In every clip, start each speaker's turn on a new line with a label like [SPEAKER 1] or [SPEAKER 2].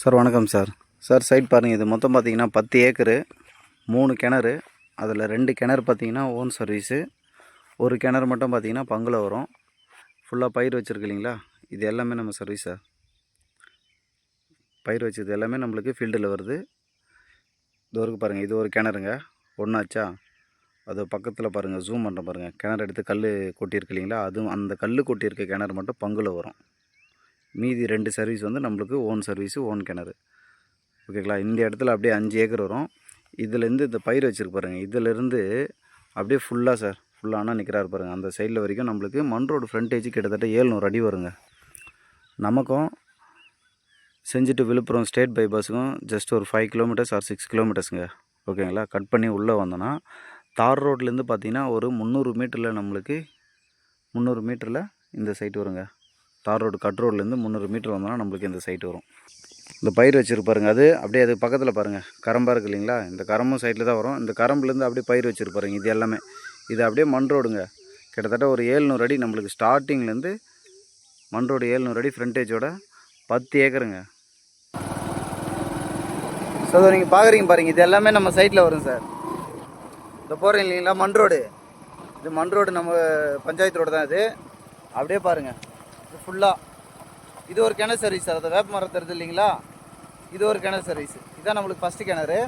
[SPEAKER 1] Sir வணக்கம் sir. Sir side பாருங்கள் இது மொத்தம் பார்த்தீங்கன்னா பத்து ஏக்கரு மூணு கிணறு அதில் ரெண்டு கிணறு பார்த்தீங்கன்னா ஓன் சர்வீஸு ஒரு கிணறு மட்டும் பார்த்தீங்கன்னா பங்குல வரும். ஃபுல்லாக பயிர் வச்சுருக்கு இல்லைங்களா? இது எல்லாமே நம்ம சர்வீஸ் சார். பயிர் வச்சது எல்லாமே நம்மளுக்கு ஃபீல்டில் வருது. இது வரைக்கும் பாருங்கள் இது ஒரு கிணறுங்க. ஒன்றாச்சா அது பக்கத்தில் பாருங்கள் ஜூம் பண்ணுற பாருங்கள் கிணறு எடுத்து கல் கொட்டியிருக்கு இல்லைங்களா? அதுவும் அந்த கல் கொட்டியிருக்க கிணறு மட்டும் பங்குல வரும். மீதி ரெண்டு சர்வீஸ் வந்து நம்மளுக்கு ஓன் சர்வீஸு ஓன் கிணறு. ஓகேங்களா இந்த இடத்துல அப்படியே அஞ்சு ஏக்கர் வரும். இதுலேருந்து இந்த பயிர் வச்சுருக்கு பாருங்கள் இதிலேருந்து அப்படியே ஃபுல்லாக சார் ஃபுல்லானால் நிற்கிறாரு பாருங்கள் அந்த சைடில் வரைக்கும் நம்மளுக்கு மண் ரோடு ஃப்ரண்டேஜ் கிட்டத்தட்ட ஏழ்நூறு அடி வருங்க. நமக்கும் செஞ்சுட்டு விழுப்புரம் ஸ்டேட் பைபாஸுக்கும் ஜஸ்ட் ஒரு ஃபைவ் கிலோமீட்டர்ஸ் ஆர் சிக்ஸ் கிலோமீட்டர்ஸுங்க ஓகேங்களா கட் பண்ணி உள்ளே வந்தோன்னா தார் ரோட்லேருந்து பார்த்தீங்கன்னா ஒரு முந்நூறு மீட்டரில் நம்மளுக்கு முந்நூறு மீட்டரில் இந்த சைட் வருங்க. தார் ரோடு கட் ரோட்லேருந்து முந்நூறு மீட்டர் வந்தோம்னா நம்மளுக்கு இந்த சைட் வரும். இந்த பயிர் வச்சுருப்பாருங்க அது அப்படியே அது பக்கத்தில் பாருங்கள் கரம்பாக இருக்குது இல்லைங்களா? இந்த கரம்பும் சைடில் தான் வரும். இந்த கரம்புலேருந்து அப்படியே பயிர் வச்சுருப்பாருங்க இது எல்லாமே. இது அப்படியே மண் ரோடுங்க. கிட்டத்தட்ட ஒரு ஏழ்நூறு அடி நம்மளுக்கு ஸ்டார்டிங்லேருந்து மண் ரோடு ஏழ்நூறு அடி ஃப்ரண்டேஜோட பத்து ஏக்கருங்க. சார் நீங்கள் பார்க்குறீங்க பாருங்க இது எல்லாமே நம்ம சைட்டில் வரும் சார் இந்த போகிறீங்க இல்லைங்களா மண் ரோடு. இது மண் ரோடு நம்ம பஞ்சாயத்து ரோடு தான் இது. அப்படியே பாருங்கள் இது ஃபுல்லாக இது ஒரு கிணறு சர்வீஸ் சார் அந்த வேப்ப மரம் தருது இல்லைங்களா? இது ஒரு கிணறு சர்வீஸ் இதான் நம்மளுக்கு ஃபஸ்ட்டு கிணறு.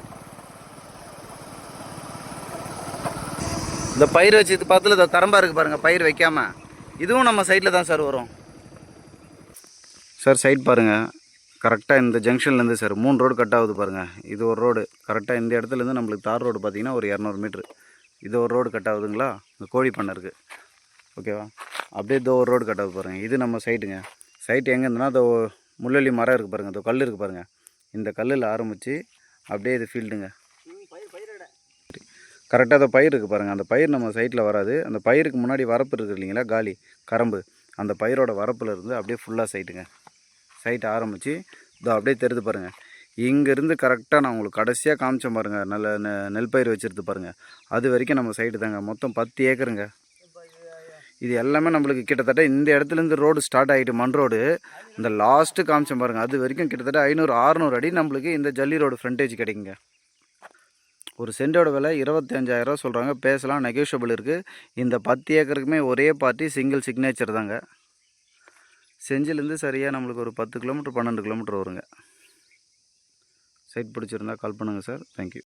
[SPEAKER 1] இந்த பயிர் வச்சு இது பக்கத்தில் இந்த தரம்பாக இருக்குது பாருங்கள் பயிர் வைக்காமல் இதுவும் நம்ம சைட்டில் தான் சார் வரும். சார் சைட் பாருங்கள் கரெக்டாக இந்த ஜங்ஷன்லேருந்து சார் மூணு ரோடு கட் ஆகுது பாருங்கள் இது ஒரு ரோடு கரெக்டாக இந்த இடத்துலேருந்து நம்மளுக்கு தார் ரோடு பார்த்திங்கன்னா ஒரு இரநூறு மீட்ரு இது ஒரு ரோடு கட் ஆகுதுங்களா? இந்த கோழி பண்ணை இருக்குது ஓகேவா அப்படியே இதோ ஒரு ரோடு கட்டது பாருங்கள் இது நம்ம சைட்டுங்க சைட்டு எங்கே இருந்ததுன்னா அதோ முள்ளலி மரம் இருக்குது பாருங்கள் அதோ கல் இருக்குது பாருங்கள் இந்த கல்லில் ஆரம்பித்து அப்படியே இது ஃபீல்டுங்க கரெக்டாக அந்த பயிர் இருக்குது பாருங்கள் அந்த பயிர் நம்ம சைட்டில் வராது. அந்த பயிருக்கு முன்னாடி வரப்பு இருக்குது இல்லைங்களா? காலி கரம்பு. அந்த பயிரோட வரப்பில் இருந்து அப்படியே ஃபுல்லாக சைட்டுங்க சைட்டை ஆரம்பித்து இதோ அப்படியே தெரிது பாருங்கள் இங்கேருந்து கரெக்டாக நான் உங்களுக்கு கடைசியாக காமிச்சேன் பாருங்கள் நல்ல நெ- நெல் பயிர் வச்சுருந்து பாருங்கள் அது வரைக்கும் நம்ம சைட்டு தாங்க. மொத்தம் பத்து ஏக்கருங்க. இது எல்லாமே நம்மளுக்கு கிட்டத்தட்ட இந்த இடத்துலேருந்து ரோடு ஸ்டார்ட் ஆகிட்டு மண் ரோடு இந்த லாஸ்ட்டு காமிச்சேன் பாருங்கள் அது வரைக்கும் கிட்டத்தட்ட ஐநூறு ஆறுநூறு அடி நம்மளுக்கு இந்த ஜல்லி ரோடு ஃப்ரண்டேஜ் கிடைக்குங்க. ஒரு சென்டோட விலை இருபத்தஞ்சாயிரரூவா சொல்கிறாங்க பேசலாம் நெகோஷியபிள் இருக்குது இந்த பத்து ஏக்கருக்குமே ஒரே பார்ட்டி சிங்கிள் சிக்னேச்சர் தாங்க. செஞ்சிலேருந்து சரியாக நம்மளுக்கு ஒரு பத்து கிலோமீட்டர் பன்னெண்டு கிலோமீட்டர் வருங்க. சைட் பிடிச்சிருந்தா கால் பண்ணுங்கள் சார் தேங்க்யூ